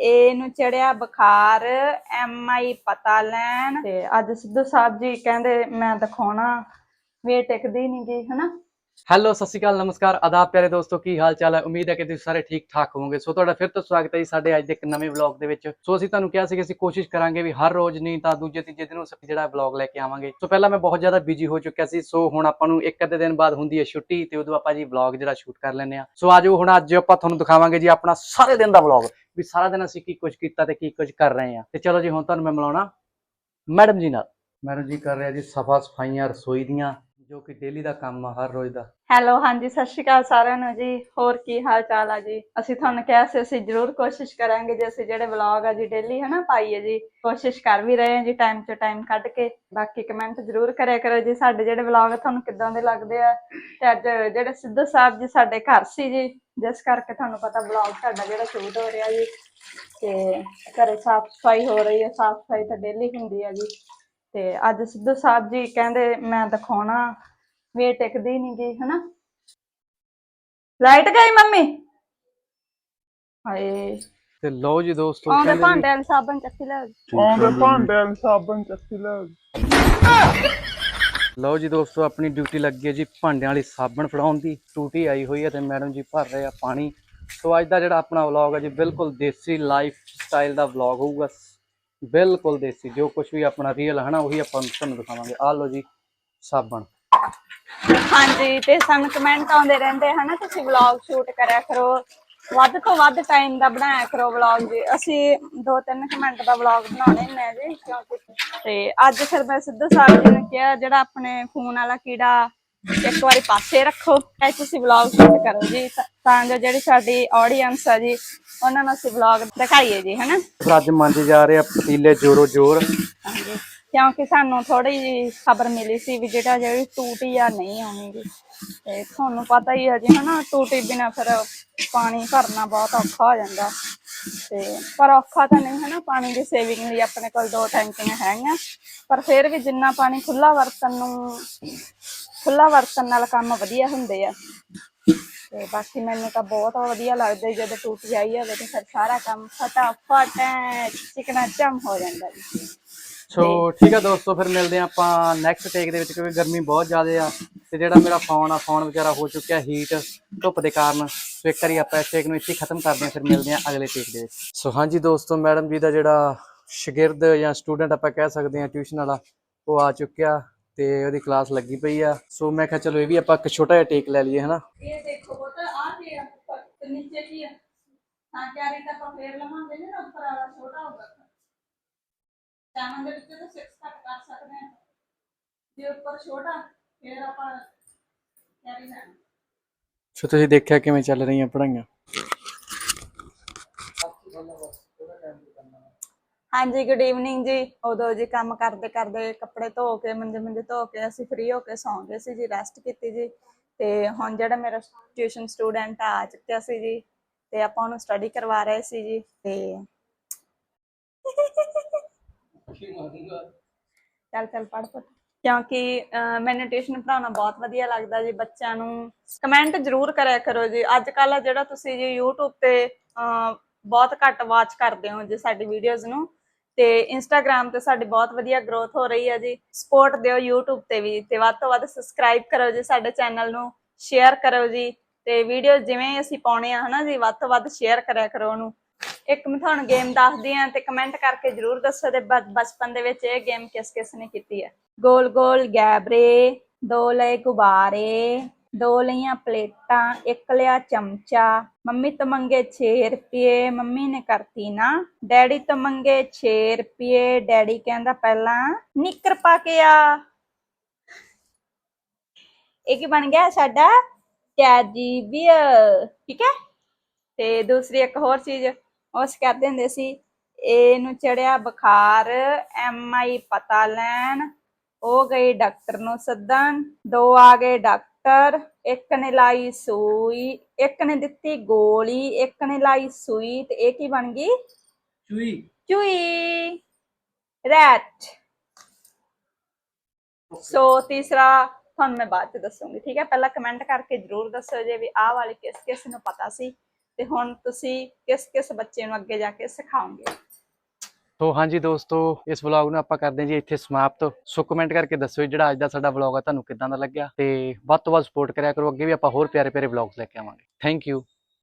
ਇਹਨੂੰ ਚੜਿਆ ਬੁਖਾਰ ਐਮਆਈ ਪਤਾ ਲੈਣ। ਤੇ ਅੱਜ ਸਿੱਧੂ ਸਾਹਿਬ ਜੀ ਕਹਿੰਦੇ, ਮੈਂ ਦਿਖਾਉਣਾ, ਵੇ ਟਿਕਦੀ ਨਹੀਂ ਗਈ ਹਨਾ? ਹੈਲੋ, ਸਤਿ ਸ਼੍ਰੀ ਅਕਾਲ, ਨਮਸਕਾਰ। ਆਦਾਬ ਪਿਆਰੇ ਦੋਸਤੋ, ਕੀ ਹਾਲ ਚਾਲ ਹੈ? ਉਮੀਦ ਹੈ ਕਿ ਤੁਸੀਂ ਸਾਰੇ ਠੀਕ ਠਾਕ ਹੋਵੋਗੇ। ਸੋ ਤੁਹਾਡਾ ਫਿਰ ਤੋਂ ਸਵਾਗਤ ਹੈ ਜੀ ਸਾਡੇ ਅੱਜ ਦੇ ਇੱਕ ਨਵੇਂ ਵਲੌਗ ਦੇ ਵਿੱਚ। ਸੋ ਅਸੀਂ ਤੁਹਾਨੂੰ ਕਿਹਾ ਸੀ ਕਿ ਅਸੀਂ ਕੋਸ਼ਿਸ਼ ਕਰਾਂਗੇ ਵੀ ਹਰ ਰੋਜ਼ ਨਹੀਂ ਤਾਂ ਦੂਜੇ, ਤੀਜੇ ਦਿਨ ਅਸੀਂ ਜਿਹੜਾ ਵਲੌਗ ਲੈ ਕੇ ਆਵਾਂਗੇ। ਸੋ ਪਹਿਲਾਂ ਮੈਂ ਬਹੁਤ ਜ਼ਿਆਦਾ ਬਿਜ਼ੀ ਹੋ ਚੁੱਕਿਆ ਸੀ। ਸੋ ਹੁਣ ਆਪਾਂ ਨੂੰ ਇੱਕ ਅੱਧੇ ਦਿਨ ਬਾਅਦ ਹੁੰਦੀ ਹੈ ਛੁੱਟੀ ਤੇ ਉਦੋਂ ਆਪਾਂ ਜੀ ਵਲੌਗ ਜਿਹੜਾ ਸ਼ੂਟ ਕਰ ਲੈਂਦੇ ਆ ਸੋ ਆਜੋ, ਹੁਣ ਅੱਜ ਆਪਾਂ ਤੁਹਾਨੂੰ ਦਿਖਾਵਾਂਗੇ ਜੀ ਆਪਣਾ ਸਾਰੇ ਦਿਨ ਦਾ ਵਲੌਗ। ਵੀ ਸਾਰਾ ਦਿਨ ਅਸੀਂ ਕੀ ਕੁਝ ਕੀਤਾ ਤੇ ਕੀ ਕੁਝ ਕਰ ਰਹੇ ਆ ਤੇ ਚਲੋ ਜੀ, ਹੁਣ ਤੁਹਾਨੂੰ ਮੈਂ ਮਿਲਾਉਣਾ। ਮੈਡਮ ਜੀ ਨਾਲ। ਮੈਡਮ ਜੀ, ਕਰ ਰਿਹਾ ਜੀ ਸਫਾ ਸਫਾਈਆਂ ਰਸੋਈ ਦੀਆਂ। ਜੋ ਕਿ ਡੇਲੀ ਦਾ ਕੰਮ ਆ, ਹਰ ਰੋਜ਼ ਦਾ। ਹੈਲੋ ਹਾਂਜੀ, ਸਤਿ ਸ਼੍ਰੀ ਅਕਾਲ ਸਾਰਿਆਂ ਨੂੰ ਜੀ। ਹੋਰ ਕੀ ਹਾਲ ਚਾਲ ਆ ਜੀ? ਅਸੀਂ ਤੁਹਾਨੂੰ ਕਿਹਾ ਸੀ, ਅਸੀਂ ਜ਼ਰੂਰ ਕੋਸ਼ਿਸ਼ ਕਰਾਂਗੇ ਜੇ ਅਸੀਂ ਜਿਹੜੇ ਵਲੌਗ ਆ ਜੀ ਡੇਲੀ ਹਨਾ, ਪਾਈਏ ਜੀ। ਕੋਸ਼ਿਸ਼ ਕਰ ਵੀ ਰਹੇ ਹਾਂ ਜੀ ਟਾਈਮ ਤੋਂ ਟਾਈਮ ਕੱਢ ਕੇ। ਬਾਕੀ ਕਮੈਂਟ ਜ਼ਰੂਰ ਕਰਿਆ ਕਰੋ ਜੀ, ਸਾਡੇ ਜਿਹੜੇ ਵਲੌਗ ਤੁਹਾਨੂੰ ਕਿੱਦਾਂ ਦੇ ਲੱਗਦੇ ਆ? ਤੇ ਅੱਜ ਜਿਹੜੇ ਸਿੱਧੂ ਸਾਹਿਬ ਜੀ ਸਾਡੇ ਘਰ ਸੀ ਜੀ, ਜਿਸ ਕਰਕੇ ਤੁਹਾਨੂੰ ਪਤਾ ਵਲੌਗ ਸਾਡਾ ਜਿਹੜਾ ਸ਼ੂਟ ਹੋ ਰਿਹਾ ਜੀ। ਤੇ ਘਰੇ ਸਾਫ਼ ਸਫ਼ਾਈ ਹੋ ਰਹੀ ਹੈ ਸਾਫ਼ ਸਫ਼ਾਈ ਤਾਂ ਡੇਲੀ ਹੁੰਦੀ ਆ ਜੀ। ਤੇ ਅੱਜ ਸਿੱਧੂ ਸਾਹਿਬ ਜੀ ਕਹਿੰਦੇ ਮੈਂ ਦਿਖਾਉਣਾ। ਵੇ ਟਿਕਦੀ ਨਹੀਂ ਗਈ ਹਨਾ? ਲਾਈਟ ਗਈ ਮੰਮੀ? ਹਾਏ। ਤੇ ਲਓ ਜੀ ਦੋਸਤੋ ਆਉਂਦੇ ਕਹਿੰਦੇ ਭਾਂਡੇ ਵਾਲੀ ਸਾਬਣ ਚੱਕੀ ਲੈ। ਆਉਂਦੇ ਭਾਂਡਿਆਂ ਨੂੰ ਸਾਬਣ ਚੱਕੀ ਲੈ। ਲਓ ਜੀ ਦੋਸਤੋ ਆਪਣੀ ਡਿਊਟੀ ਲੱਗੀ ਹੈ ਜੀ ਭਾਂਡਿਆਂ ਵਾਲੀ ਸਾਬਣ ਫੜਾਉਣ ਦੀ। ਟੂਟੀ ਆਈ ਹੋਈ ਹੈ ਤੇ ਮੈਡਮ ਜੀ ਭਰ ਰਹੇ ਆ ਪਾਣੀ। ਸੋ ਅੱਜ ਦਾ ਜਿਹੜਾ ਆਪਣਾ ਵਲੌਗ ਹੈ ਜੀ ਬਿਲਕੁਲ ਦੇਸੀ ਲਾਈਫ ਸਟਾਈਲ ਦਾ ਵਲੌਗ ਹੋਊਗਾ। ਬਿਲਕੁਲ ਦੇਸੀ, ਜੋ ਕੁਝ ਵੀ ਆਪਣਾ ਰੀਅਲ ਹੈ ਨਾ ਉਹੀ ਆਪਾਂ ਤੁਹਾਨੂੰ ਦਿਖਾਵਾਂਗੇ। ਆਹ ਲਓ ਜੀ, ਸਾਬਣ। ਹਾਂਜੀ, ਤੇ ਸਾਨੂੰ ਕਮੈਂਟ ਆਉਂਦੇ ਰਹਿੰਦੇ ਹਨਾ, ਤੁਸੀਂ ਵਲੌਗ ਸ਼ੂਟ ਕਰਿਆ ਕਰੋ। ਵੱਧ ਤੋਂ ਵੱਧ ਟਾਈਮ ਦਾ ਬਣਾਇਆ ਕਰੋ ਵਲੌਗ ਜੀ। ਅਸੀਂ 2-3 ਮਿੰਟ ਦਾ ਵਲੌਗ ਬਣਾਉਣੇ ਹੁੰਦੇ ਜੀ, ਕਿਉਂਕਿ ਤੇ ਅੱਜ ਫਿਰ ਮੈਂ ਸਿੱਧੂ ਸਾਹਿਬ ਜੀ ਨੇ ਕਿਹਾ, ਜਿਹੜਾ ਆਪਣੇ ਫੋਨ ਵਾਲਾ ਕੀੜਾ ਇੱਕ ਵਾਰੀ ਪਾਸੇ ਰੱਖੋ। ਤੇ ਤੁਸੀਂ ਵਲੌਗ ਸ਼ੂਟ ਕਰੋ ਜੀ। ਤਾਂ- ਜੋ ਜਿਹੜੀ ਸਾਡੀ ਆਡੀਅנס ਆ ਜੀ ਉਹਨਾਂ ਨੂੰ ਅਸੀਂ ਵਲੌਗ ਦਿਖਾਈਏ ਜੀ ਹਨਾ? ਅੱਜ ਮੰਜ ਜਾ ਰਹੇ ਆ ਪਤੀਲੇ ਜੋਰੋ ਜੋਰ। ਹਾਂਜੀ। ਕਿਉਂਕਿ ਸਾਨੂੰ ਥੋੜੀ ਜੀ ਖਬਰ ਮਿਲੀ ਸੀ ਵੀ ਜਿਹੜਾ ਜਿਹੜੀ ਟੂਟੀ ਆ ਨਹੀਂ ਆਉਣੀ। ਤੇ ਤੁਹਾਨੂੰ ਪਤਾ ਹੀ ਹੈ ਜੀ ਹਨਾ ਟੂਟੀ ਬਿਨਾ ਫਿਰ ਪਾਣੀ ਭਰਨਾ ਬਹੁਤ ਔਖਾ ਹੋ ਜਾਂਦਾ। ਤੇ ਪਰ ਔਖਾ ਤਾਂ ਨਹੀਂ ਹਨਾ ਪਾਣੀ ਦੀ ਸੇਵਿੰਗ ਲਈ ਆਪਣੇ ਕੋਲ ਦੋ ਟੈਂਕੀਆਂ ਹੈਗੀਆਂ। ਪਰ ਫਿਰ ਵੀ ਜਿੰਨਾ ਪਾਣੀ ਖੁੱਲਾ ਵਰਤਣ ਨੂੰ ਖੁੱਲਾ ਵਰਤਣ ਨਾਲ ਕੰਮ ਵਧੀਆ ਹੁੰਦੇ ਆ। ਤੇ ਬਾਕੀ ਮੈਨੂੰ ਤਾਂ ਬਹੁਤ ਵਧੀਆ ਲੱਗਦਾ ਜਦੋਂ ਟੂਟੀ ਆਈ ਹੋਵੇ ਤੇ ਫਿਰ ਸਾਰਾ ਕੰਮ ਫਟਾਫਟ ਚਿਕਨਾ ਚਮ ਹੋ ਜਾਂਦਾ ਜੀ। ਸੋ ਠੀਕ ਹੈ ਦੋਸਤੋ, ਫਿਰ ਮਿਲਦੇ ਹਾਂ ਆਪਾਂ ਨੈਕਸਟ ਟੇਕ ਦੇ ਵਿੱਚ, ਕਿਉਂਕਿ ਗਰਮੀ ਬਹੁਤ ਜ਼ਿਆਦਾ ਆ ਤੇ ਜਿਹੜਾ ਮੇਰਾ ਫੋਨ ਆ ਫੋਨ ਵਿਚਾਰਾ ਹੋ ਚੁੱਕਿਆ ਹੀਟ ਧੁੱਪ ਦੇ ਕਾਰਨ। ਸੋ ਇੱਕ ਵਾਰੀ ਆਪਾਂ ਇਸ ਟੇਕ ਨੂੰ ਇੱਥੇ ਹੀ ਖਤਮ ਕਰਦੇ ਹਾਂ, ਫਿਰ ਮਿਲਦੇ ਹਾਂ ਅਗਲੇ ਟੇਕ ਦੇ ਵਿੱਚ। ਸੋ ਹਾਂਜੀ ਦੋਸਤੋ ਮੈਡਮ ਜੀ ਦਾ ਜਿਹੜਾ ਸ਼ਾਗਿਰਦ ਜਾਂ ਸਟੂਡੈਂਟ ਆਪਾਂ ਕਹਿ ਸਕਦੇ ਹਾਂ ਟਿਊਸ਼ਨ ਵਾਲਾ, ਉਹ ਆ ਚੁੱਕਿਆ। ਤੇ ਉਹਦੀ ਕਲਾਸ ਲੱਗੀ ਪਈ ਆ। ਸੋ ਮੈਂ ਕਿਹਾ ਚਲੋ ਇਹ ਵੀ ਆਪਾਂ ਇੱਕ ਛੋਟਾ ਜਿਹਾ ਟੇਕ ਲੈ ਲਈਏ ਹਨਾ? ਇਹ ਦੇਖੋ ਪੁੱਤ ਆ ਕੀ ਆ ਉੱਪਰ ਤੇ ਨੀਚੇ ਕੀ ਆ। ਹਾਂ ਕਿਆਰੀ ਤਾਂ ਆਪਾਂ ਫੇਰ ਲਵਾਂਗੇ ਨੀ ਉੱਪਰ ਵਾਲਾ ਛੋਟਾ ਹੋਊਗਾ? ਚੈਨਲ ਦੇ ਵਿੱਚ ਤਾਂ 6 ਕੱਟ ਕਰ ਸਕਦੇ ਆ। ਜੇ ਉੱਪਰ ਛੋਟਾ ਫੇਰ ਆਪਾਂ ਕਿਆਰੀ ਲੈਣਾ। ਸੋ ਤੁਸੀਂ ਦੇਖਿਆ ਕਿਵੇਂ ਚੱਲ ਰਹੀਆਂ ਪੜ੍ਹਾਈਆਂ? ਹਾਂਜੀ ਗੁੱਡ ਈਵਨਿੰਗ ਜੀ। ਉਦੋਂ ਜੀ ਕੰਮ ਕਰਦੇ ਕਰਦੇ ਕੱਪੜੇ ਧੋ ਕੇ, ਮੰਜੇ ਮੰਜੇ ਧੋ ਕੇ ਅਸੀਂ ਫ੍ਰੀ ਹੋ ਕੇ ਸੌਂ ਗਏ ਸੀ ਜੀ ਰੈਸਟ ਕੀਤੀ ਜੀ। ਤੇ ਹੁਣ ਜਿਹੜਾ ਮੇਰਾ ਟਿਊਸ਼ਨ ਸਟੂਡੈਂਟ ਆ ਚੁੱਕਿਆ ਸੀ ਜੀ। ਤੇ ਆਪਾਂ ਉਹਨੂੰ ਸਟੱਡੀ ਕਰਵਾ ਰਹੇ ਸੀ ਜੀ, ਤੇ ਚੱਲ ਚੱਲ ਪੜ ਪੁੱਤ। ਕਿਉਂਕਿ ਮੈਨੂੰ ਟਿਊਸ਼ਨ ਪੜਾਉਣਾ ਬਹੁਤ ਵਧੀਆ ਲੱਗਦਾ ਜੀ, ਬੱਚਿਆਂ ਨੂੰ ਕਮੈਂਟ ਜ਼ਰੂਰ ਕਰਿਆ ਕਰੋ ਜੀ। ਅੱਜ ਕੱਲ ਜਿਹੜਾ ਤੁਸੀਂ ਜੀ YouTube ਤੇ ਬਹੁਤ ਘੱਟ ਵਾਚ ਕਰਦੇ ਹੋ ਜੀ ਸਾਡੀ ਵੀਡੀਓਜ਼ ਨੂੰ। ਤੇ Instagram ਤੇ ਸਾਡੀ ਬਹੁਤ ਵਧੀਆ ਗਰੋਥ ਹੋ ਰਹੀ ਹੈ ਜੀ। ਸਪੋਰਟ ਦਿਓ YouTube ਤੇ ਵੀ ਤੇ ਵੱਧ ਤੋਂ ਵੱਧ ਸਬਸਕ੍ਰਾਈਬ ਕਰੋ ਜੀ ਸਾਡੇ ਚੈਨਲ ਨੂੰ ਸ਼ੇਅਰ ਕਰੋ ਜੀ ਤੇ ਵੀਡੀਓ ਜਿਵੇਂ ਅਸੀਂ ਪਾਉਣੇ ਆ, ਹਨਾ ਜੀ, ਵੱਧ ਤੋਂ ਵੱਧ ਸ਼ੇਅਰ ਕਰਿਆ ਕਰੋ ਉਹਨੂੰ। ਇੱਕ ਮੈਂ ਤੁਹਾਨੂੰ ਗੇਮ ਦੱਸਦੀ ਆ ਤੇ ਕਮੈਂਟ ਕਰਕੇ ਜਰੂਰ ਦੱਸੋ ਤੇ ਬ- ਬਚਪਨ ਦੇ ਵਿੱਚ ਇਹ ਗੇਮ ਕਿਸ ਕਿਸ ਨੇ ਕੀਤੀ ਹੈ। ਗੋਲ ਗੋਲ ਗੈਬਰੇ, ਦੋ ਲਏ ਗੁਬਾਰੇ ਦੋ ਲਈਆਂ ਪਲੇਟਾਂ, ਇੱਕ ਲਿਆ ਚਮਚਾ। ਮੰਮੀ ਤੋਂ ਮੰਗੇ 6 ਰੁਪਏ, ਮੰਮੀ ਨੇ ਕਰਤੀ ਨਾ। ਡੈਡੀ ਤੋਂ ਮੰਗੇ 6 ਰੁਪਏ। ਡੈਡੀ ਕਹਿੰਦਾ ਪਹਿਲਾਂ ਨਿੱਕਰ ਪਾ ਕੇ ਆ। ਇਹ ਕੀ ਬਣ ਗਿਆ ਸਾਡਾ? ਟੈਡੀ ਬੀਅਰ ਠੀਕ ਹੈ? ਤੇ ਦੂਸਰੀ ਇੱਕ ਹੋਰ ਚੀਜ਼ ਉਸ ਕਰਦੇ ਹੁੰਦੇ ਸੀ। ਇਹਨੂੰ ਚੜਿਆ ਬੁਖਾਰ ਐਮ ਆਈ ਪਤਾ ਲੈਣ। ਉਹ ਗਈ ਡਾਕਟਰ ਨੂੰ ਸੱਦਣ। ਦੋ ਆ ਗਏ ਡਾਕਟਰ ਇੱਕ ਨੇ ਲਾਈ ਸੂਈ ਇੱਕ ਨੇ ਦਿੱਤੀ ਗੋਲੀ ਇੱਕ ਨੇ ਲਾਈ ਸੂਈ ਤੇ ਇਹ ਕੀ ਬਣ ਗਈ? ਚੂਈ ਚੂਈ ਰੈਟ ਸੋ ਤੀਸਰਾ ਤੁਹਾਨੂੰ ਮੈਂ ਬਾਅਦ ਚ ਦੱਸੂਗੀ ਠੀਕ ਹੈ? ਪਹਿਲਾਂ ਕਮੈਂਟ ਕਰਕੇ ਜਰੂਰ ਦੱਸੋ ਜੇ ਵੀ ਆਹ ਵਾਲੀ ਕਿਸ ਕਿਸ ਨੂੰ ਪਤਾ ਸੀ ਤੇ ਹੁਣ ਤੁਸੀਂ ਕਿਸ ਕਿਸ ਬੱਚੇ ਨੂੰ ਅੱਗੇ ਜਾ ਕੇ ਸਿਖਾਓਗੇ। ਸੋ ਹਾਂਜੀ ਦੋਸਤੋ, ਇਸ ਵਲੌਗ ਨੂੰ ਆਪਾਂ ਕਰਦੇ ਹਾਂ ਜੀ ਇੱਥੇ ਸਮਾਪਤ। ਸੋ ਕਮੈਂਟ ਕਰਕੇ ਦੱਸਿਓ ਜਿਹੜਾ ਅੱਜ ਦਾ ਸਾਡਾ ਵਲੌਗ ਆ, ਤੁਹਾਨੂੰ ਕਿੱਦਾਂ ਦਾ ਲੱਗਿਆ? ਤੇ ਵੱਧ ਤੋਂ ਵੱਧ ਸਪੋਰਟ ਕਰਿਆ ਕਰੋ, ਅੱਗੇ ਵੀ ਆਪਾਂ ਹੋਰ ਪਿਆਰੇ ਪਿਆਰੇ ਵਲੌਗਸ ਲੈ ਕੇ ਆਵਾਂਗੇ। Thank you